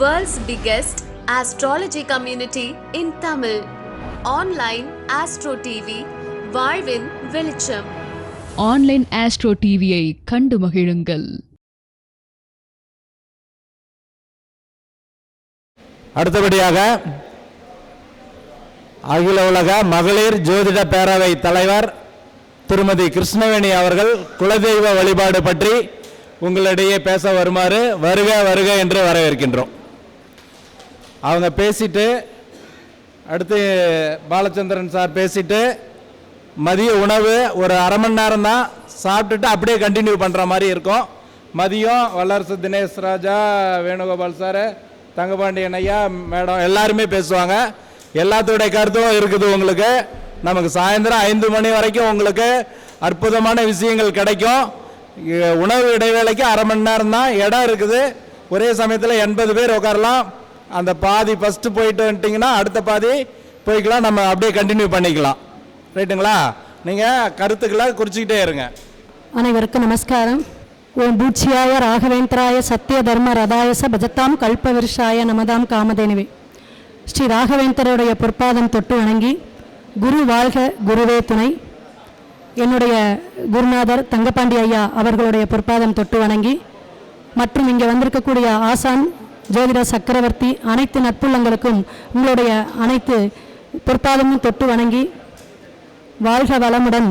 World's biggest astrology community in Tamil. Online Astro TV, வாழ்வின் வெளிச்சம். Online astro டிவியை கண்டு மகிழுங்கள். அடுத்தபடியாக அகில உலக மகளிர் ஜோதிட பேரவை தலைவர் திருமதி கிருஷ்ணவேணி அவர்கள் குலதெய்வ வழிபாடு பற்றி உங்களிடையே பேச வருமாறு வருக வருக என்று வரவேற்கின்றோம். அவங்க பேசிட்டு அடுத்து பாலச்சந்திரன் சார் பேசிட்டு மதிய உணவு ஒரு அரை மணி நேரம் தான் சாப்பிட்டுட்டு அப்படியே கண்டினியூ பண்ணுற மாதிரி இருக்கும். மதியம் வல்லரசு தினேஷ் ராஜா வேணுகோபால் சார் தங்கபாண்டியன் ஐயா மேடம் எல்லாருமே பேசுவாங்க. எல்லாத்தோடைய கருத்தும் இருக்குது உங்களுக்கு. நமக்கு சாயந்தரம் ஐந்து மணி வரைக்கும் உங்களுக்கு அற்புதமான விஷயங்கள் கிடைக்கும். உணவு இடைவேளைக்கு அரை மணி நேரம் தான். இடம் இருக்குது. ஒரே சமயத்தில் எண்பது பேர் உட்காரலாம். அந்த பாதி ஃபஸ்ட்டு போயிட்டு வந்துட்டிங்கன்னா அடுத்த பாதி போய்க்கலாம் நம்ம அப்படியே கண்டினியூ பண்ணிக்கலாம். ரைட்டுங்களா நீங்கள் கருத்துக்களை குறிச்சிக்கிட்டே இருங்க. அனைவருக்கும் நமஸ்காரம். ஓம் பூச்சியாய ராகவேந்திராய சத்திய தர்ம ரதாயச பஜத்தாம் கல்பவிருஷாய நமதாம் காமதேனுவே. ஸ்ரீ ராகவேந்தருடைய பொற்பாதம் தொட்டு வணங்கி குரு வாழ்க குருவே துணை. என்னுடைய குருநாதர் தங்கப்பாண்டி ஐயா அவர்களுடைய பொற்பாதம் தொட்டு வணங்கி மற்றும் இங்கே வந்திருக்கக்கூடிய ஆசான் ஜோதிட சக்கரவர்த்தி அனைத்து நட்புள்ளங்களுக்கும் உங்களுடைய அனைத்து பொற்பாதமும் தொட்டு வணங்கி வாழ்க வளமுடன்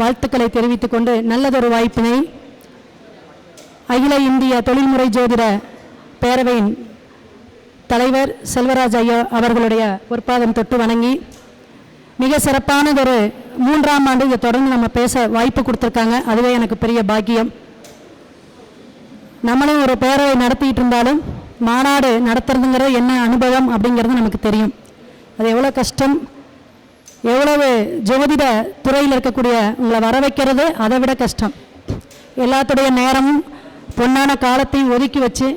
வாழ்த்துக்களை தெரிவித்துக் கொண்டு நல்லதொரு வாய்ப்பினை அகில இந்திய தொழில்முறை ஜோதிட பேரவையின் தலைவர் செல்வராஜ் ஐயா அவர்களுடைய பொற்பாதம் தொட்டு வணங்கி மிக சிறப்பானதொரு மூன்றாம் ஆண்டு இதை தொடர்ந்து நம்ம பேச வாய்ப்பு கொடுத்துருக்காங்க. அதுவே எனக்கு பெரிய பாக்கியம். நம்மளே ஒரு பேரவை நடத்திட்டு இருந்தாலும் மாநாடு நடத்துறதுங்கிற என்ன அனுபவம் அப்படிங்கிறது நமக்கு தெரியும். அது எவ்வளோ கஷ்டம் எவ்வளவு ஜோதிட துறையில் இருக்கக்கூடிய உங்களை வர வைக்கிறது அதை விட கஷ்டம். எல்லாத்துடைய நேரமும் பொன்னான காலத்தையும் ஒதுக்கி வச்சு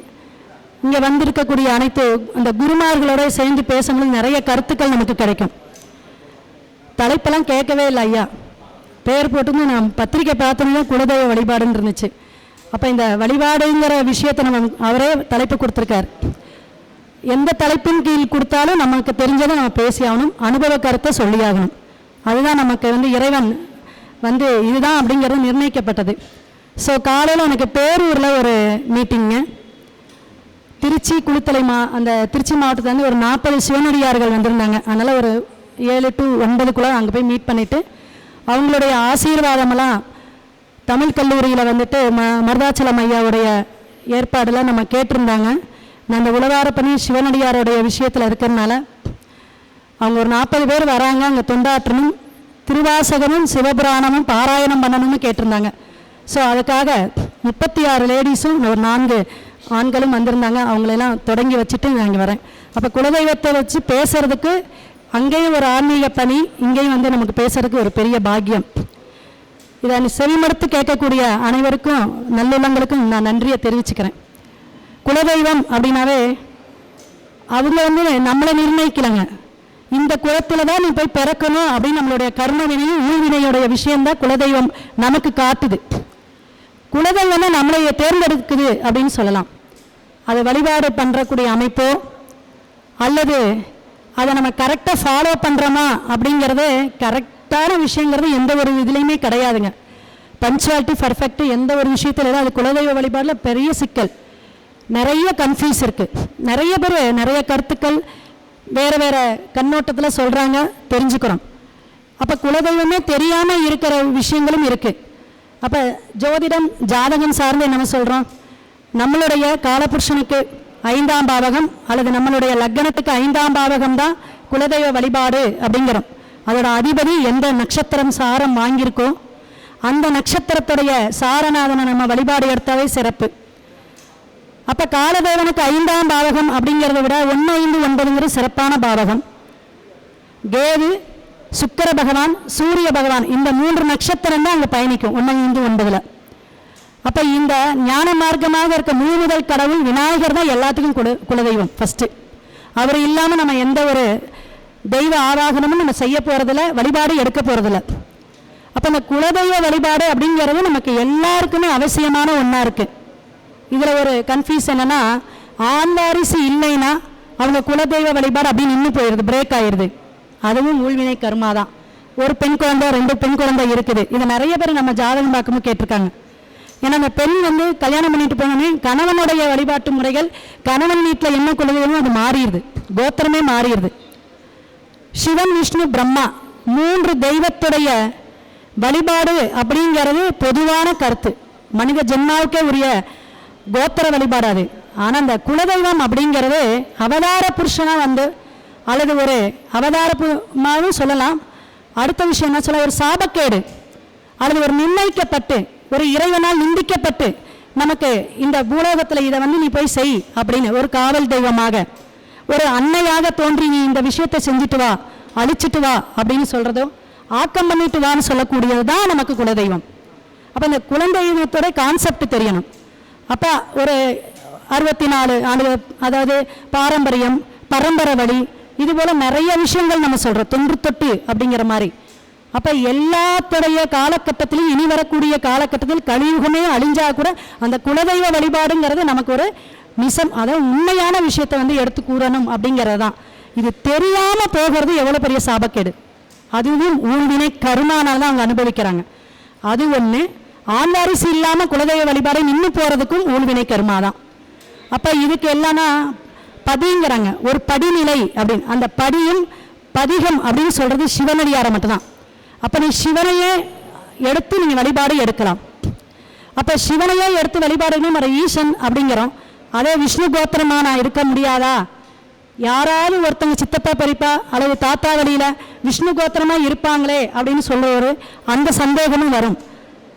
இங்கே வந்திருக்கக்கூடிய அனைத்து அந்த குருமார்களோட சேர்ந்து பேசும்போது நிறைய கருத்துக்கள் நமக்கு கிடைக்கும். தலைப்பெல்லாம் கேட்கவே இல்லை ஐயா. பேர் போட்டுன்னு நான் பத்திரிக்கை பார்த்தோன்னே குலதெய்வ வழிபாடுன்னு இருந்துச்சு. அப்போ இந்த வழிபாடுங்கிற விஷயத்தை நம்ம அவரே தலைப்பு கொடுத்துருக்கார். எந்த தலைப்பின் கீழ் கொடுத்தாலும் நமக்கு தெரிஞ்சதை நம்ம பேசி ஆகணும் அனுபவ கருத்தை சொல்லியாகணும். அதுதான் நமக்கு வந்து இறைவன் வந்து இதுதான் அப்படிங்கிறது நிர்ணயிக்கப்பட்டது. ஸோ காலையில் எனக்கு பேரூரில் ஒரு மீட்டிங்கு திருச்சி குளித்தலை மா அந்த திருச்சி மாவட்டத்துலேருந்து ஒரு நாற்பது சிவனடியார்கள் வந்திருந்தாங்க. அதனால் ஒரு ஏழு டு ஒன்பதுக்குள்ளே அங்கே போய் மீட் பண்ணிவிட்டு அவங்களுடைய ஆசீர்வாதமெல்லாம் தமிழ் கல்லூரியில் வந்துட்டு ம மருதாச்சலம் ஐயாவுடைய ஏற்பாடில் நம்ம கேட்டிருந்தாங்க. நான் அந்த உலகாரப்பணி சிவனடியாருடைய விஷயத்தில் இருக்கிறதுனால அவங்க ஒரு நாற்பது பேர் வராங்க அங்கே தொண்டாற்றணும் திருவாசகமும் சிவபுராணமும் பாராயணம் பண்ணணும்னு கேட்டிருந்தாங்க. ஸோ அதுக்காக முப்பத்தி ஆறு லேடிஸும் ஒரு நான்கு ஆண்களும் வந்திருந்தாங்க. அவங்களெல்லாம் தொடங்கி வச்சுட்டு நான் இங்கே வரேன். அப்போ குலதெய்வத்தை வச்சு பேசுறதுக்கு அங்கேயும் ஒரு ஆன்மீக பணி இங்கேயும் வந்து நமக்கு பேசுறதுக்கு ஒரு பெரிய பாக்கியம். இதை செவிமடுத்து கேட்கக்கூடிய அனைவருக்கும் நல்லுள்ளங்களுக்கும் நான் நன்றியை தெரிவிச்சுக்கிறேன். குலதெய்வம் அப்படின்னாவே அவங்க வந்து நம்மளை நிர்ணயிக்கலைங்க. இந்த குலத்தில் தான் நீ போய் பிறக்கணும் அப்படின்னு நம்மளுடைய கர்மவினையும் ஊழ்வினையுடைய விஷயம்தான் குலதெய்வம் நமக்கு காட்டுது. குலதெய்வம்னா நம்மளை தேர்ந்தெடுக்குது அப்படின்னு சொல்லலாம். அதை வழிபாடு பண்ணுறக்கூடிய அமைப்போ அல்லது அதை நம்ம கரெக்டாக ஃபாலோ பண்ணுறோமா அப்படிங்கிறது கரெக்டான விஷயங்கிறது எந்த ஒரு இதுலேயுமே கிடையாதுங்க. பஞ்சுவாலிட்டி பர்ஃபெக்ட் எந்த ஒரு விஷயத்தில் அது குலதெய்வ வழிபாடில் பெரிய சிக்கல். நிறைய கன்ஃபியூஸ் இருக்குது நிறைய பேர் நிறைய கருத்துக்கள் வேறு வேறு கண்ணோட்டத்தில் சொல்கிறாங்க தெரிஞ்சுக்கிறோம். அப்போ குலதெய்வமே தெரியாமல் இருக்கிற விஷயங்களும் இருக்குது அப்போ ஜோதிடம் ஜாதகம் சார்ந்து என்ன சொல்கிறோம் நம்மளுடைய காலபுருஷனுக்கு ஐந்தாம் பாவகம் அல்லது நம்மளுடைய லக்னத்துக்கு ஐந்தாம் பாவகம் தான் குலதெய்வ வழிபாடு அப்படிங்கிறோம். அதோட அதிபதி எந்த நட்சத்திரம் சாரம் வாங்கியிருக்கோ அந்த நட்சத்திரத்துடைய சாரநாதனை நம்ம வழிபாடு எடுத்தாவே சிறப்பு. அப்போ காலதேவனுக்கு ஐந்தாம் பாவகம் அப்படிங்கிறத விட ஒன்று ஐந்து ஒன்பதுங்கிறது சிறப்பான பாவகம். கேது சுக்கிர பகவான் சூரிய பகவான் இந்த மூன்று நட்சத்திரம் தான் அங்கே பயணிக்கும் ஒன்று ஐந்து ஒன்பதில். அப்போ இந்த ஞான மார்க்கமாக இருக்க முழுமுதல் கடவுள் விநாயகர் தான் எல்லாத்துக்கும் குல குலதெய்வம் ஃபஸ்ட்டு அவர் இல்லாமல் நம்ம எந்த ஒரு தெய்வ ஆராதனமும் நம்ம செய்ய போகிறதில்ல வழிபாடு எடுக்க போகிறதில்ல அப்போ இந்த குலதெய்வ வழிபாடு அப்படிங்கிறது நமக்கு எல்லாருக்குமே அவசியமான ஒன்றா இருக்குது இதில் ஒரு கன்ஃபியூஸ் என்னன்னா ஆண் வாரிசு இல்லைன்னா அவங்க குலதெய்வ வழிபாடு அப்படி நின்று போயிடுது பிரேக் ஆயிடுது அதுவும் ஊழ்வினை கருமா தான். ஒரு பெண் குழந்தை ரெண்டு பெண் குழந்தை இருக்குது. இதை நிறைய பேர் நம்ம ஜாதகம் பார்க்கும்போது கேட்டிருக்காங்க. ஏன்னா அந்த பெண் வந்து கல்யாணம் பண்ணிட்டு போனோமே கணவனுடைய வழிபாட்டு முறைகள் கணவன் வீட்டில் என்ன குலதெய்வமோ அது மாறிடுது. கோத்திரமே மாறிடுது. சிவன் விஷ்ணு பிரம்மா மூன்று தெய்வத்துடைய வழிபாடு அப்படிங்கிறது பொதுவான கருத்து. மனித ஜென்மாவுக்கே உரிய கோத்திர வழிபாடு அது. ஆனால் அந்த குலதெய்வம் அப்படிங்கிறது அவதார புருஷனாக வந்து அல்லது ஒரு அவதாரமாகவும் சொல்லலாம். அடுத்த விஷயம் என்ன சொல்ல ஒரு சாபக்கேடு அல்லது ஒரு நிர்ணயிக்கப்பட்டு ஒரு இறைவனால் நிந்திக்கப்பட்டு நமக்கு இந்த பூலோகத்தில் இதை வந்து நீ போய் செய் அப்படின்னு ஒரு காவல் தெய்வமாக ஒரு அன்னையாக தோன்றி நீ இந்த விஷயத்தை செஞ்சுட்டு வா அழிச்சிட்டு வா அப்படின்னு சொல்கிறதும் ஆக்கம் பண்ணிட்டு வான்னு சொல்லக்கூடியது தான் நமக்கு குலதெய்வம். அப்போ இந்த குலதெய்வத்தோட கான்செப்ட் தெரியணும். அப்போ ஒரு அறுபத்தி நாலு ஆண்டு அதாவது பாரம்பரியம் பரம்பரை வழி இது போல் நிறைய விஷயங்கள் நம்ம சொல்கிறோம் தொன்று தொட்டு அப்படிங்கிற மாதிரி. அப்போ எல்லாத்துடைய காலகட்டத்திலையும் இனி வரக்கூடிய காலகட்டத்தில் கலியுகமே அழிஞ்சா கூட அந்த குலதெய்வ வழிபாடுங்கிறது நமக்கு ஒரு நிசம் அதாவது உண்மையான விஷயத்தை வந்து எடுத்து கூறணும் அப்படிங்கிறது தான். இது தெரியாமல் போகிறது எவ்வளோ பெரிய சாபக்கேடு. அதுவும் ஊழ்வினை கருமானால் தான் அவங்க அனுபவிக்கிறாங்க. அது ஒண்ணு ஆண்வாரிசு இல்லாமல் குலதெய்வ வழிபாடை நின்று போகிறதுக்கும் ஊழ்வினை கருமா தான். அப்போ இதுக்கு எல்லாம்னா பதிங்கிறாங்க. ஒரு படிநிலை அப்படின்னு. அந்த படியும் பதிகம் அப்படின்னு சொல்றது சிவனடியாரை மட்டும்தான். அப்போ நீ சிவனையே எடுத்து நீங்கள் வழிபாடு எடுக்கலாம். அப்ப சிவனையே எடுத்து வழிபாடுன்னு ஈசன் அப்படிங்கிறோம். அதே விஷ்ணு கோத்திரமா நான் இருக்க முடியாதா? யாராவது ஒருத்தங்க சித்தப்பா பெரியப்பா அல்லது தாத்தா வழியில் விஷ்ணு கோத்திரமாக இருப்பாங்களே அப்படின்னு சொல்லுவாரு அந்த சந்தேகமும் வரும்.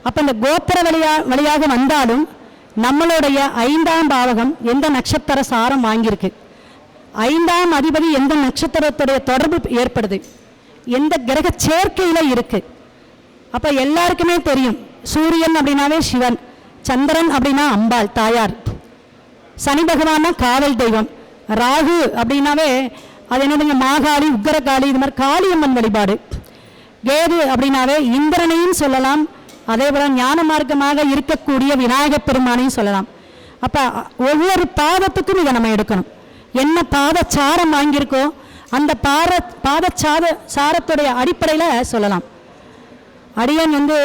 அப்போ இந்த கோத்திர வழியா வழியாக வந்தாலும் நம்மளுடைய ஐந்தாம் பாவகம் எந்த நட்சத்திர சாரம் வாங்கியிருக்கு? ஐந்தாம் அதிபதி எந்த நட்சத்திரத்துடைய தொடர்பு ஏற்படுது? எந்த கிரக சேர்க்கையில் இருக்கு? அப்போ எல்லாருக்குமே தெரியும். சூரியன் அப்படின்னாவே சிவன் சந்திரன் அப்படின்னா அம்பாள் தாயார். சனி பகவான்னா காவல் தெய்வம். ராகு அப்படின்னாவே அது என்னதுங்க? மாகாளி உக்கரகாளி இது மாதிரி காளியம்மன் வழிபாடு. கேது அப்படின்னாவே இந்திரனையும் சொல்லலாம். அதே போல ஞான மார்க்கமாக இருக்கக்கூடிய விநாயகப் பெருமானையும் சொல்லலாம். அப்போ ஒவ்வொரு பாதத்துக்கும் இதை நம்ம எடுக்கணும். என்ன பாத சாரம் வாங்கியிருக்கோ அந்த பாத பாதச்சாத சாரத்துடைய அடிப்படையில் சொல்லலாம். அடியன் வந்து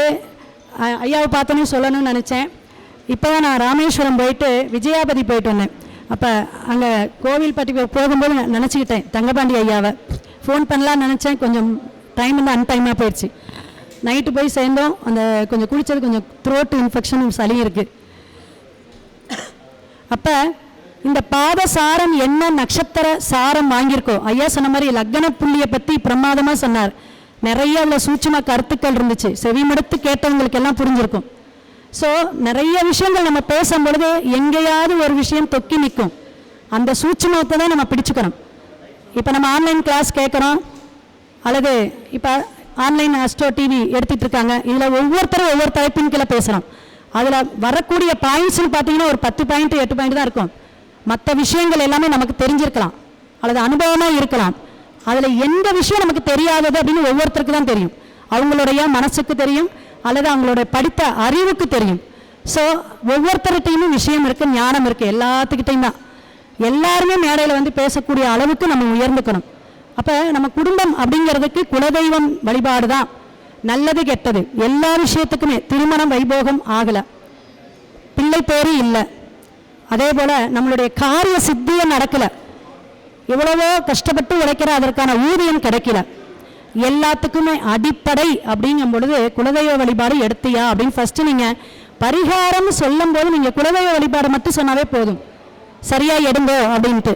ஐயாவை பார்த்தோன்னே சொல்லணும்னு நினச்சேன். இப்போ தான் நான் ராமேஸ்வரம் போயிட்டு விஜயாபதி போயிட்டு வந்தேன். அப்போ அங்கே கோவில் பட்டி போகும்போது நான் நினச்சிக்கிட்டேன் தங்கபாண்டி ஐயாவை. ஃபோன் பண்ணலாம்னு நினச்சேன் கொஞ்சம் டைம் வந்து அன்டைமாக போயிடுச்சு நைட்டு போய் சேர்ந்தோம் அந்த கொஞ்சம் குடித்தது கொஞ்சம் த்ரோட்டு இன்ஃபெக்ஷன் சளி இருக்குது அப்போ இந்த பாத சாரம் என்ன நட்சத்திர சாரம் வாங்கியிருக்கோ? ஐயா சொன்ன மாதிரி லக்ன புள்ளியை பற்றி பிரமாதமாக சொன்னார். நிறைய அதில் சூட்சமாக கருத்துக்கள் இருந்துச்சு. செவிமடுத்து கேட்டவங்களுக்கு எல்லாம் புரிஞ்சிருக்கும். ஸோ நிறைய விஷயங்கள் நம்ம பேசும் பொழுது எங்கேயாவது ஒரு விஷயம் தொக்கி நிற்கும். அந்த சூட்சமத்தை தான் நம்ம பிடிச்சுக்கிறோம் இப்போ நம்ம ஆன்லைன் கிளாஸ் கேட்குறோம். அல்லது இப்போ ஆன்லைன் அஸ்ட்ரோ டிவி எடுத்துகிட்டு இருக்காங்க. இதில் ஒவ்வொருத்தரும் ஒவ்வொரு தலைப்பின் கீழே பேசுகிறோம் அதில் வரக்கூடிய பாயிண்ட்ஸ்னு பார்த்தீங்கன்னா ஒரு பத்து பாயிண்ட் எட்டு பாயிண்ட் தான் இருக்கும். மற்ற விஷயங்கள் எல்லாமே நமக்கு தெரிஞ்சிருக்கலாம். அல்லது அனுபவமாக இருக்கலாம். அதில் எந்த விஷயம் நமக்கு தெரியாதது அப்படின்னு ஒவ்வொருத்தருக்கு தான் தெரியும். அவங்களுடைய மனசுக்கு தெரியும். அல்லது அவங்களுடைய படித்த அறிவுக்கு தெரியும். ஸோ ஒவ்வொருத்தர்கிட்டையுமே விஷயம் இருக்குது ஞானம் இருக்குது எல்லாத்துக்கிட்டையும் தான் எல்லாருமே மேடையில் வந்து பேசக்கூடிய அளவுக்கு நம்ம உயர்ந்துக்கணும். அப்போ நம்ம குடும்பம் அப்படிங்கிறதுக்கு குலதெய்வம் வழிபாடு தான் நல்லது கெட்டது எல்லா விஷயத்துக்குமே திருமணம் வைபோகம் ஆகலை. பிள்ளை பேரு இல்லை. அதே போல் நம்மளுடைய காரிய சித்தியே நடக்கலை. எவ்வளவோ கஷ்டப்பட்டு உழைக்கிற அதற்கான ஊதியம் கிடைக்கல. எல்லாத்துக்குமே அடிப்படை அப்படிங்கும் பொழுது குலதெய்வ வழிபாடு எடுத்தியா அப்படின்னு ஃபர்ஸ்ட் நீங்க பரிகாரம் சொல்லும் போது நீங்க குலதெய்வ வழிபாடு மட்டும் சொன்னாவே போதும். சரியா எடுங்கோ அப்படின்ட்டு.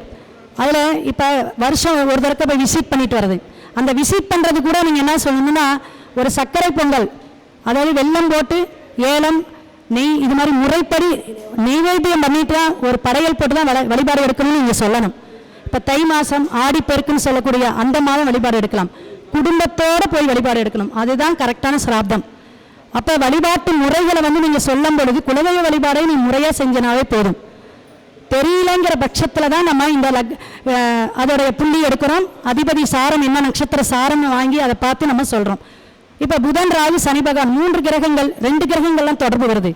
அதில் இப்போ வருஷம் ஒரு தடவை போய் விசிட் பண்ணிட்டு வருது அந்த விசிட் பண்ணுறது கூட நீங்கள் என்ன சொல்லணும்னா ஒரு சர்க்கரை பொங்கல். அதாவது வெள்ளம் போட்டு ஏலம் நெய் இது மாதிரி முறைப்படி நெய்வேத்தியம் பண்ணிட்டு தான் ஒரு படையல் போட்டு தான் வழி- வழிபாடு எடுக்கணும்னு நீங்கள் சொல்லணும். இப்போ தை மாதம் ஆடிப்பெருக்குன்னு சொல்லக்கூடிய அந்த மாதம் வழிபாடு எடுக்கலாம். குடும்பத்தோடு போய் வழிபாடு எடுக்கணும். அதுதான் கரெக்டான சிராப்தம். அப்போ வழிபாட்டு முறைகளை வந்து நீங்கள் சொல்லும் பொழுது குலதெய்வ வழிபாடை நீ முறையாக செஞ்சனாவே போதும். தெரியலங்கிற பட்சத்தில் தான் நம்ம இந்த லக் அதோடைய புள்ளி எடுக்கிறோம். அதிபதி சாரம் என்ன நட்சத்திர சாரம்னு வாங்கி அதை பார்த்து நம்ம சொல்கிறோம் இப்போ புதன் ராகு சனி பகவான் மூன்று கிரகங்கள் ரெண்டு கிரகங்கள்லாம் தொடர்பு வருது.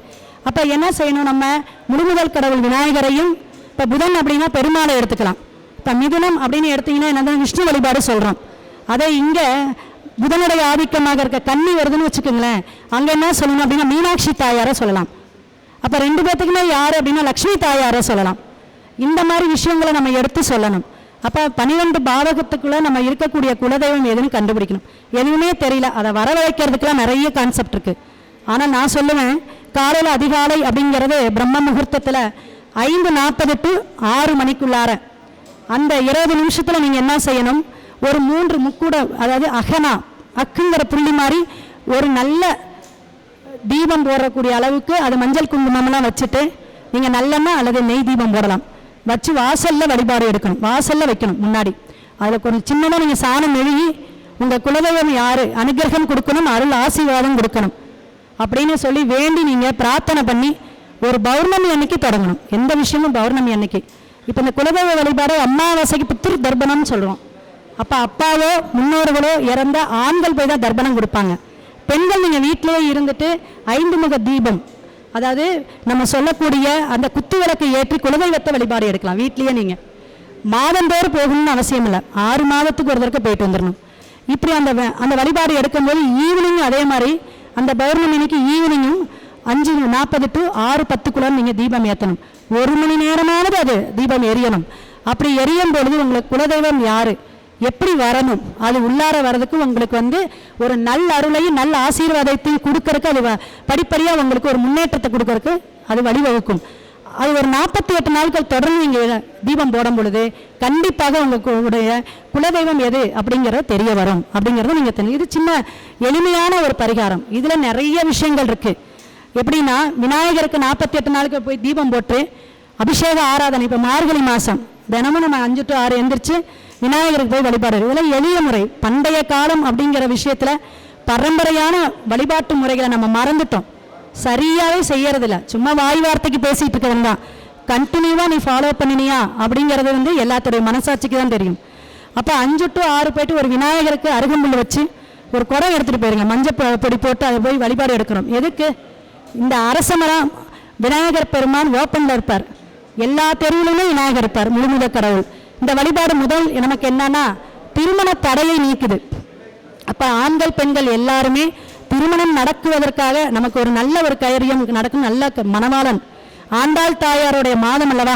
அப்போ என்ன செய்யணும் நம்ம? முழுமுதல் கடவுள் விநாயகரையும் இப்போ புதன் அப்படின்னா பெருமாளை எடுத்துக்கலாம். இப்போ மிதுனம் அப்படின்னு எடுத்தீங்கன்னா என்ன விஷ்ணு வழிபாடு சொல்கிறோம் அதே இங்கே புதனுடைய ஆதிக்கமாக இருக்க கன்னி வருதுன்னு வச்சுக்கோங்களேன். அங்கே என்ன சொல்லணும் அப்படின்னா மீனாட்சி தாயாரை சொல்லலாம். அப்போ ரெண்டு பேர்த்துக்குமே யார் அப்படின்னா லக்ஷ்மி தாயாரை சொல்லலாம். இந்த மாதிரி விஷயங்களை நம்ம எடுத்து சொல்லணும். அப்போ பன்னிரெண்டு பாவகத்துக்குள்ளே நம்ம இருக்கக்கூடிய குலதெய்வம் எதுன்னு கண்டுபிடிக்கணும். எதுவுமே தெரியல. அதை வரவழைக்கிறதுக்குலாம் நிறைய கான்செப்ட் இருக்குது ஆனால் நான் சொல்லுவேன் காலையில் அதிகாலை அப்படிங்கிறது பிரம்ம முகூர்த்தத்தில் ஐந்து நாற்பது டு ஆறு மணிக்குள்ளார. அந்த இருபது நிமிஷத்தில் நீங்கள் என்ன செய்யணும்? ஒரு மூன்று முக்கூட அதாவது அகனா அக்குங்கிற புள்ளி மாதிரி ஒரு நல்ல தீபம் போடக்கூடிய அளவுக்கு அது மஞ்சள் குங்குமம்லாம் வச்சுட்டு நீங்கள் நல்லெண்ணெய் அல்லது நெய் தீபம் போடலாம். வச்சு வாசலில் வழிபாடு எடுக்கணும். வாசலில் வைக்கணும் முன்னாடி. அதில் கொஞ்சம் சின்னதாக நீங்கள் சாணம் எழுதி உங்கள் குலதெய்வம் யார்? அனுகிரகம் கொடுக்கணும் அருள் ஆசீர்வாதம் கொடுக்கணும். அப்படின்னு சொல்லி வேண்டி நீங்கள் பிரார்த்தனை பண்ணி ஒரு பௌர்ணமி அன்னைக்கு தொடங்கணும். எந்த விஷயமும் பௌர்ணமி அன்னைக்கு. இப்போ இந்த குலதெய்வ வழிபாடு அமாவாசைக்கு பித்திரு தர்ப்பணம்னு சொல்கிறோம் அப்போ அப்பாவோ முன்னோர்களோ இறந்த ஆண்கள் போய் தான் தர்ப்பணம் கொடுப்பாங்க. பெண்கள் நீங்கள் வீட்டிலேயே இருந்துட்டு ஐந்து முக தீபம் அதாவது நம்ம சொல்லக்கூடிய அந்த குத்து விளக்கு ஏற்றி குலதெய்வத்தை வழிபாடு எடுக்கலாம் வீட்லேயே நீங்கள் மாதந்தோறும் போகணும்னு அவசியம் இல்லை. ஆறு மாதத்துக்கு ஒரு தடவை போயிட்டு வந்துடணும் இப்படி அந்த வ- அந்த வழிபாடு எடுக்கும்போது ஈவினிங் அதே மாதிரி அந்த பௌர்ணமி அன்னைக்கு ஈவினிங்கும் அஞ்சு நாற்பது டு ஆறு பத்துக்குள்ள நீங்கள் தீபம் ஏற்றணும் ஒரு மணி நேரமானது அது தீபம் எரியணும். அப்படி எரியும் பொழுது உங்களுக்கு குலதெய்வம் யாரு? எப்படி வரணும்? அது உள்ளார வர்றதுக்கு உங்களுக்கு வந்து ஒரு நல்ல அருளையும் நல்ல ஆசீர்வாதத்தையும் கொடுக்கறக்கு அது வ- உங்களுக்கு ஒரு முன்னேற்றத்தை கொடுக்கறக்கு அது வழிவகுக்கும். அது ஒரு நாற்பத்தி எட்டு நாட்கள் தொடர்ந்து நீங்கள் தீபம் போடும் பொழுது கண்டிப்பாக உங்களுடைய குலதெய்வம் எது அப்படிங்கிறது தெரிய வரும். அப்படிங்கிறத நீங்கள் தெரியும் இது சின்ன எளிமையான ஒரு பரிகாரம். இதில் நிறைய விஷயங்கள் இருக்குது எப்படின்னா விநாயகருக்கு நாற்பத்தி எட்டு நாளுக்கு போய் தீபம் போட்டு அபிஷேக ஆராதனை இப்போ மார்கழி மாதம் தினமும் நம்ம அஞ்சு டு ஆறு எந்திரிச்சு விநாயகருக்கு போய் வழிபாடு இதெல்லாம் எளிய முறை. பண்டைய காலம் அப்படிங்கிற விஷயத்தில் பரம்பரையான வழிபாட்டு முறைகளை நம்ம மறந்துட்டோம். சரியாகவே செய்யறதில்ல. சும்மா வாய் வார்த்தைக்கு பேசிட்டு இருக்கிறது தான். கண்டினியூவாக நீ ஃபாலோ பண்ணினியா அப்படிங்கிறது வந்து எல்லாத்துடைய மனசாட்சிக்கு தான் தெரியும். அப்போ அஞ்சு டு ஆறு போயிட்டு ஒரு விநாயகருக்கு அருகம்புல் வச்சு ஒரு குடம் எடுத்துகிட்டு போயிருங்க. மஞ்சள் பொடி போட்டு அதை போய் வழிபாடு எடுக்கிறோம். எதுக்கு? இந்த அரசமரம் விநாயகர் பெருமான் ஓப்பனில் இருப்பார். எல்லா தெருவிலுமே விநாயகர் இருப்பார். முழுமுத கடவுள் இந்த வழிபாடு முதல் நமக்கு என்னன்னா திருமண தடையை நீக்குது. அப்ப ஆண்கள் பெண்கள் எல்லாருமே திருமணம் நடக்குவதற்காக நமக்கு ஒரு நல்ல ஒரு கைரியம் நடக்கும் நல்ல க- மணவாளன். ஆண்டாள் தாயாருடைய மாதம் அல்லவா?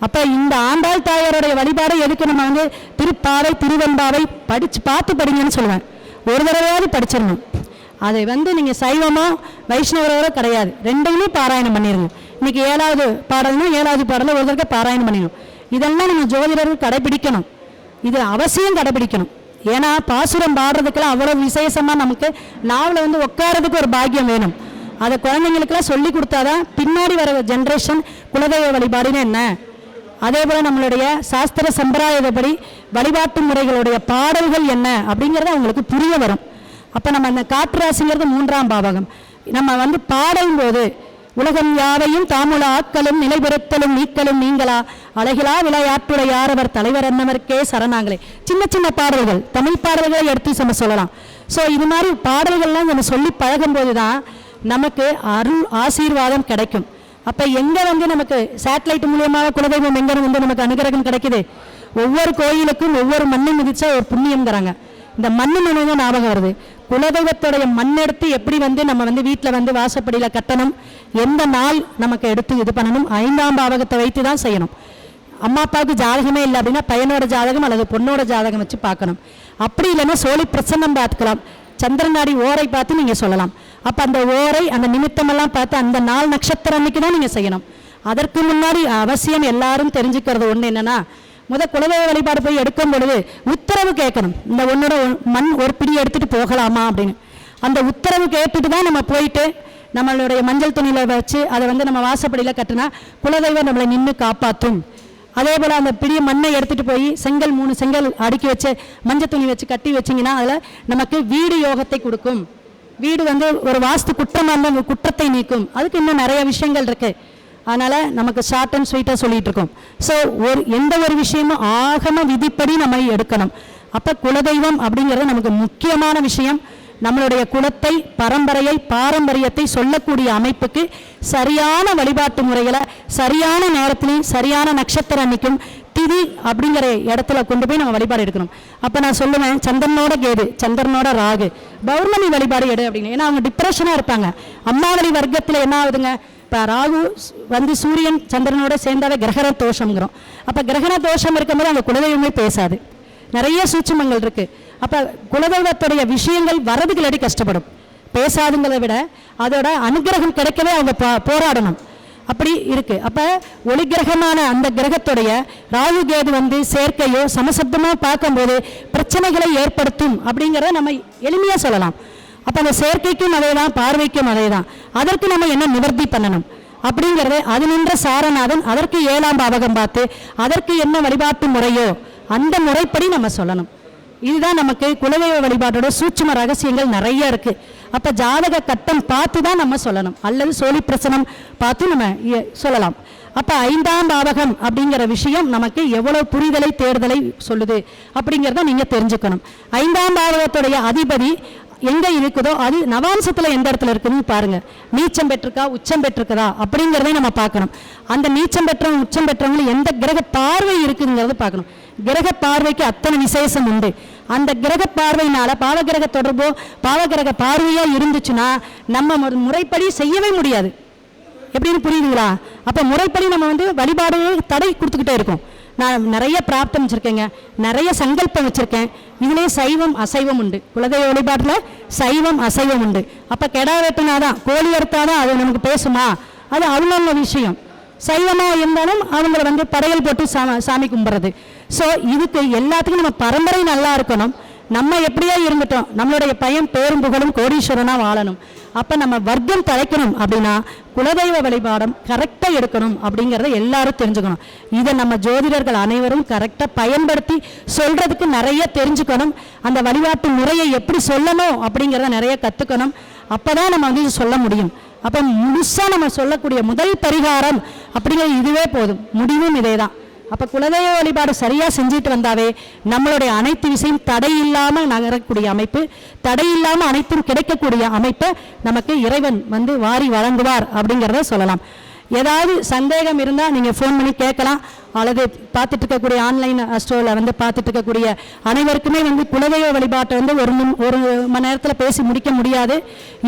அப்ப இந்த ஆண்டாள் தாயாருடைய வழிபாடை எதுக்கு நம்ம வந்து திருப்பாவை திருவெம்பாவை படிச்சு பார்த்து படிங்கன்னு சொல்லுவேன். ஒரு தடவையாவது படிச்சிடணும். அதை வந்து நீங்க சைவமோ வைஷ்ணவரோ கிடையாது. ரெண்டையுமே பாராயணம் பண்ணிடுங்க இன்னைக்கு ஏழாவது பாடல்னா ஏழாவது பாடல ஒரு தடவை பாராயணம் பண்ணிடணும் இதெல்லாம் நம்ம ஜோதிடர்கள் கடைபிடிக்கணும். இது அவசியம் கடைபிடிக்கணும். ஏன்னா பாசுரம் பாடுறதுக்கெல்லாம் அவ்வளோ விசேஷமாக நமக்கு நாவலை வந்து உட்காரதுக்கு ஒரு பாக்கியம் வேணும். அதை குழந்தைங்களுக்கெல்லாம் சொல்லி கொடுத்தாதான் பின்னாடி வர ஜென்ரேஷன் குலதெய்வ வழிபாடுன்னு என்ன? அதே போல் நம்மளுடைய சாஸ்திர சம்பிரதாயப்படி வழிபாட்டு முறைகளுடைய பாடல்கள் என்ன? அப்படிங்கிறது அவங்களுக்கு புரிய வரும். அப்போ நம்ம அந்த காற்று ராசிங்கிறது மூன்றாம் பாவகம். நம்ம வந்து பாடும்போது உலகம் யாவையும் தாமுல ஆட்களும் நிலைபெறுத்தலும் நீக்கலும் நீங்களா? அழகிலா விளையாட்டுடையார் அவர் தலைவர் என்னவர்க்கே சரணாங்களே. சின்ன சின்ன பாடல்கள் தமிழ் பாடல்களை எடுத்து நம்ம சொல்லலாம். ஸோ இது மாதிரி பாடல்கள்லாம் நம்ம சொல்லி பழகும்போது தான் நமக்கு அருள் ஆசீர்வாதம் கிடைக்கும். அப்போ எங்கே வந்து நமக்கு சேட்டலைட் மூலியமாக குலதெய்வம் எங்கே வந்து நமக்கு அனுகிரகம் கிடைக்குது? ஒவ்வொரு கோயிலுக்கும் ஒவ்வொரு மண்ணை மிதிச்சா ஒரு புண்ணியம்ங்கிறாங்க. இந்த மண்ணு நினைவு தான் ஞாபகம் வருது. குலதெய்வத்துடைய மண்ணெடுத்து எப்படி வந்து நம்ம வந்து வீட்டில் வந்து வாசப்படியில் கட்டணும்? எந்த நாள் நமக்கு எடுத்து இது பண்ணணும்? ஐந்தாம் பாவகத்தை வைத்து தான் செய்யணும். அம்மா அப்பாவுக்கு ஜாதகமே இல்லை அப்படின்னா பையனோட ஜாதகம் அல்லது பொண்ணோட ஜாதகம் வச்சு பார்க்கணும். அப்படி இல்லைன்னா சோழி பிரசன்னம் பார்த்துக்கலாம். சந்திரநாடி ஓரை பார்த்து நீங்கள் சொல்லலாம். அப்போ அந்த ஓரை அந்த நிமித்தமெல்லாம் பார்த்து அந்த நாள் நட்சத்திரம் அன்னைக்கு தான் நீங்கள் செய்யணும். அதற்கு முன்னாடி அவசியம் எல்லாரும் தெரிஞ்சுக்கிறது ஒன்று என்னன்னா முத குலதெய்வ வழிபாடு போய் எடுக்கும் பொழுது உத்தரவு கேட்கணும். இந்த ஒன்னோட மண் ஒரு பிடி எடுத்துகிட்டு போகலாமா அப்படின்னு. அந்த உத்தரவு கேட்டுட்டு தான் நம்ம போயிட்டு நம்மளுடைய மஞ்சள் துணியில் வச்சு அதை வந்து நம்ம வாசப்படியில் கட்டினா குலதெய்வம் நம்மளை நின்று காப்பாற்றும். அதே போல் அந்த பெரிய மண்ணை எடுத்துகிட்டு போய் செங்கல் மூணு செங்கல் அடுக்கி வச்சு மஞ்சள் துணி வச்சு கட்டி வச்சிங்கன்னா அதில் நமக்கு வீடு யோகத்தை கொடுக்கும். வீடு வந்து ஒரு வாஸ்து குற்றமாக இருந்தால் குற்றத்தை நீக்கும். அதுக்கு இன்னும் நிறைய விஷயங்கள் இருக்குது அதனால் நமக்கு ஷார்ட் அண்ட் ஸ்வீட்டாக சொல்லிகிட்டு இருக்கோம். ஸோ ஒரு எந்த ஒரு விஷயமும் ஆகம விதிப்படி நம்ம எடுக்கணும். அப்போ குலதெய்வம் அப்படிங்கிறது நமக்கு முக்கியமான விஷயம். நம்மளுடைய குலத்தை பரம்பரையை பாரம்பரியத்தை சொல்லக்கூடிய அமைப்புக்கு சரியான வழிபாட்டு முறைகளை சரியான நேரத்திலையும் சரியான நட்சத்திரம் அன்னைக்கும் திதி அப்படிங்கிற இடத்துல கொண்டு போய் நம்ம வழிபாடு எடுக்கணும். அப்போ நான் சொல்லுவேன் சந்திரனோட கேது சந்திரனோட ராகு பௌர்ணமி வழிபாடு எடு அப்படின்னு. ஏன்னா அவங்க டிப்ரெஷனாக இருப்பாங்க. அம்மாவளி வர்க்கத்தில் என்ன ஆகுதுங்க? இப்போ ராகு வந்து சூரியன் சந்திரனோட சேர்ந்தாவே கிரகண தோஷம்ங்கிறோம். அப்போ கிரகண தோஷம் இருக்கும்போது அந்த குலதெய்வமே பேசாது. நிறைய சூட்சுமங்கள் இருக்குது அப்போ குலதெய்வத்துடைய விஷயங்கள் வரதுகளடி கஷ்டப்படும். பேசாதுங்கிறத விட அதோட அனுகிரகம் கிடைக்கவே அவங்க போராடணும். அப்படி இருக்கு. அப்ப ஒளி கிரகமான அந்த கிரகத்துடைய ராகு கேது வந்து சேர்க்கையோ சமசப்தமோ பார்க்கும்போது பிரச்சனைகளை ஏற்படுத்தும் அப்படிங்கிறத நம்ம எளிமையா சொல்லலாம். அப்ப அந்த சேர்க்கைக்கும் அதே தான் பார்வைக்கும் அதே தான் அதற்கு நம்ம என்ன நிவர்த்தி பண்ணணும்? அப்படிங்கிறத அது நின்ற சாரநாதன் அதற்கு ஏழாம் பாவகம் பார்த்து அதற்கு என்ன வழிபாட்டு முறையோ அந்த முறைப்படி நம்ம சொல்லணும். இதுதான் நமக்கு குலதெய்வ வழிபாட்டோட சூட்சும ரகசியங்கள் நிறைய இருக்கு. அப்ப ஜாதக கட்டம் பார்த்து தான் நம்ம சொல்லணும். அல்லது சோழி பிரசனம் பார்த்து நம்ம சொல்லலாம். அப்ப ஐந்தாம் பாவகம் அப்படிங்கிற விஷயம் நமக்கு எவ்வளவு புரிதலை தேர்தலை சொல்லுது அப்படிங்கிறத நீங்க தெரிஞ்சுக்கணும். ஐந்தாம் பாவகத்துடைய அதிபதி எங்க இருக்குதோ அது நவாம்சத்துல எந்த இடத்துல இருக்குன்னு பாருங்க. நீச்சம் பெற்றிருக்கா உச்சம் பெற்றிருக்கதா அப்படிங்கிறதை நம்ம பார்க்கணும். அந்த நீச்சம் பெற்றவங்க உச்சம் பெற்றவங்க எந்த கிரக பார்வை இருக்குங்கிறத பார்க்கணும். கிரக பார்வைக்கு அத்தனை விசேஷம் உண்டு. அந்த கிரக பார்வையினால பாவகிரக தொடர்போ பாவகிரக பார்வையாக இருந்துச்சுன்னா நம்ம முறைப்படி செய்யவே முடியாது. எப்படின்னு புரியுதுங்களா? அப்போ முறைப்படி நம்ம வந்து வழிபாடு தடை கொடுத்துக்கிட்டே இருக்கோம். நான் நிறைய பிராப்தம் வச்சுருக்கேங்க. நிறைய சங்கல்பம் வச்சுருக்கேன். இதுலயே சைவம் அசைவம் உண்டு. குலதெய்வ வழிபாட்டில் சைவம் அசைவம் உண்டு. அப்போ கெடா வெட்டினாதான் கோழி அறுத்தாதான் அது நமக்கு பேசுமா? அது அவங்கவுங்க விஷயம். சைவமாக இருந்தாலும் அவங்கள வந்து படையல் போட்டு சாம சாமி கும்பிட்றது. ஸோ இதுக்கு எல்லாத்துக்கும் நம்ம பரம்பரை நல்லா இருக்கணும். நம்ம எப்படியா இருந்துட்டோம்? நம்மளுடைய பையன் பேரும் புகழும் கோடீஸ்வரனாக வாழணும். அப்போ நம்ம வர்க்கம் தலைக்கணும் அப்படின்னா குலதெய்வ வழிபாடம் கரெக்டாக எடுக்கணும் அப்படிங்கிறத எல்லாரும் தெரிஞ்சுக்கணும். இதை நம்ம ஜோதிடர்கள் அனைவரும் கரெக்டாக பயன்படுத்தி சொல்கிறதுக்கு நிறைய தெரிஞ்சுக்கணும். அந்த வழிபாட்டு முறையை எப்படி சொல்லணும் அப்படிங்கிறத நிறைய கற்றுக்கணும் அப்போ தான் நம்ம வந்து சொல்ல முடியும். அப்போ முழுசாக நம்ம சொல்லக்கூடிய முதல் பரிகாரம் அப்படிங்கிறது இதுவே போதும். முடிவும் இதே தான் அப்போ குலதெய்வ வழிபாடு சரியாக செஞ்சுட்டு வந்தாவே நம்மளுடைய அனைத்து விஷயம் தடை இல்லாமல் நகரக்கூடிய அமைப்பு தடை இல்லாமல் அனைத்தும் கிடைக்கக்கூடிய அமைப்பை நமக்கு இறைவன் வந்து வாரி வழங்குவார் அப்படிங்கிறத சொல்லலாம். ஏதாவது சந்தேகம் இருந்தால் நீங்கள் ஃபோன் பண்ணி கேட்கலாம். அல்லது பார்த்துட்டு இருக்கக்கூடிய ஆன்லைன் ஸ்டோரில் வந்து பார்த்துட்டு இருக்கக்கூடிய அனைவருக்குமே வந்து குலதெய்வ வழிபாட்டை வந்து ஒரு ஒரு மணி நேரத்தில் பேசி முடிக்க முடியாது.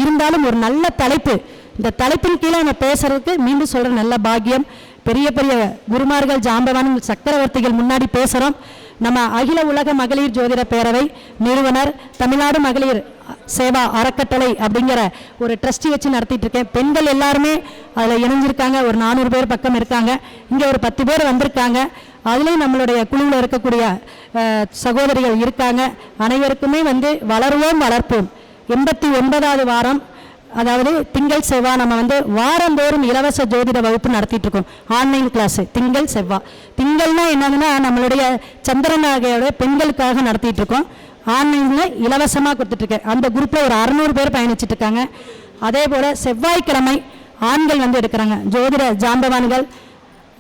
இருந்தாலும் ஒரு நல்ல தலைப்பு. இந்த தலைப்பின் கீழே நம்ம பேசுறதுக்கு மீண்டும் சொல்கிற நல்ல பாக்கியம். பெரிய பெரிய குருமார்கள் ஜாம்பவான் சக்கரவர்த்திகள் முன்னாடி பேசுகிறோம் நம்ம அகில உலக மகளிர் ஜோதிட பேரவை நிறுவனர் தமிழ்நாடு மகளிர் சேவா அறக்கட்டளை அப்படிங்கிற ஒரு ட்ரஸ்டி வச்சு நடத்திட்டு இருக்கேன். பெண்கள் எல்லாருமே அதில் இணைஞ்சிருக்காங்க. ஒரு நானூறு பேர் பக்கம் இருக்காங்க. இங்கே ஒரு பத்து பேர் வந்திருக்காங்க. அதுலேயும் நம்மளுடைய குழுவில் இருக்கக்கூடிய சகோதரிகள் இருக்காங்க. அனைவருக்குமே வந்து வளருவோம் வளர்ப்போம். எண்பத்தி ஒன்பதாவது வாரம் அதாவது திங்கள் செவ்வாய் நம்ம வந்து வாரந்தோறும் இலவச ஜோதிட வகுப்பு நடத்திட்டு இருக்கோம் ஆன்லைன் கிளாஸ் திங்கள் செவ்வாய் திங்கள்னா என்னதுன்னா நம்மளுடைய சந்திரநாகையோட பெண்களுக்காக நடத்திட்டு இருக்கோம் ஆன்லைனில் இலவசமாக கொடுத்துட்ருக்கேன் அந்த குரூப்பில் ஒரு அறநூறு பேர் பயணிச்சுட்டு இருக்காங்க அதே போல் செவ்வாய்க்கிழமை ஆண்கள் வந்து எடுக்கிறாங்க. ஜோதிட ஜாம்பவான்கள்.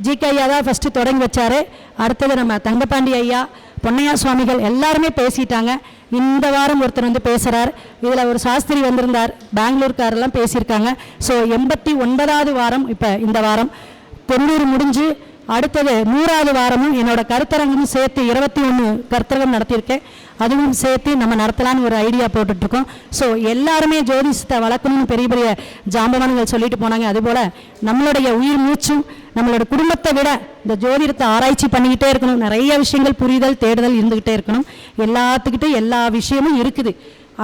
ஜிகே ஐயா தான் ஃபஸ்ட்டு தொடங்கி வச்சாரு. அடுத்தது நம்ம தங்கப்பாண்டி ஐயா பொன்னையா சுவாமிகள் எல்லாருமே பேசிட்டாங்க. இந்த வாரம் ஒருத்தர் வந்து பேசுகிறார் இதில் ஒரு சாஸ்திரி வந்திருந்தார். பெங்களூர்காரெல்லாம் பேசியிருக்காங்க. ஸோ எண்பத்தி ஒன்பதாவது வாரம் இப்போ இந்த வாரம். தொண்ணூறு முடிஞ்சு அடுத்தது நூறாவது வாரமும் என்னோட கருத்தரங்கமும் சேர்த்து இருபத்தி ஒன்று கருத்தரங்கம் நடத்தியிருக்கேன். அதுவும் சேர்த்து நம்ம நடத்தலான்னு ஒரு ஐடியா போட்டுட்ருக்கோம். ஸோ எல்லாருமே ஜோதிஷத்தை வளர்க்கணும்னு பெரிய பெரிய ஜாம்பவான்கள் சொல்லிட்டு போனாங்க. அதுபோல் நம்மளுடைய உயிர் மூச்சும் நம்மளோட குடும்பத்தை விட இந்த ஜோதிடத்தை ஆராய்ச்சி பண்ணிக்கிட்டே இருக்கணும். நிறைய விஷயங்கள் புரிதல் தேடுதல் இருந்துக்கிட்டே இருக்கணும். எல்லாத்துக்கிட்டே எல்லா விஷயமும் இருக்குது.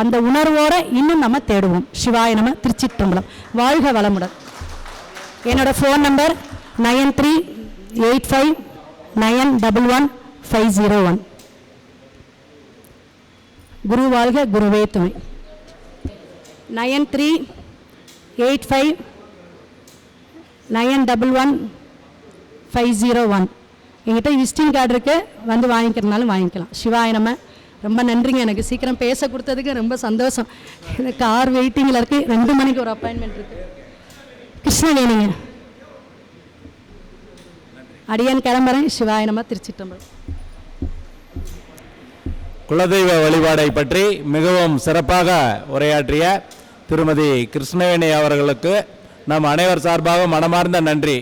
அந்த உணர்வோட இன்னும் நம்ம தேடுவோம். சிவாய திருச்சி திருச்சிற்றம்பலம். வாழ்க வளமுடன். என்னோட phone number nine three eight five nine double one five zero one. குரு வாழ்க குருவே துணை. Nine three eight five nine double one five zero one. எங்கிட்ட விசிட்டிங் கார்டு இருக்குது வந்து வாங்கிக்கிறதுனாலும் வாங்கிக்கலாம். சிவாய நம்ம ரொம்ப நன்றிங்க. எனக்கு சீக்கிரம் பேச கொடுத்ததுக்கு ரொம்ப சந்தோஷம். கார் வெயிட்டிங்கில் இருக்குது ரெண்டு மணிக்கு ஒரு அப்பாயின்மெண்ட் இருக்கு. கிருஷ்ணவேணிங்க. அடியான் கிளம்புறேன். சிவாய நம்ம திருச்சிட்டம்பலம் குலதெய்வ வழிபாடை பற்றி மிகவும் சிறப்பாக உரையாற்றிய திருமதி கிருஷ்ணவேணி அவர்களுக்கு நம் அனைவர் சார்பாக மனமார்ந்த நன்றி.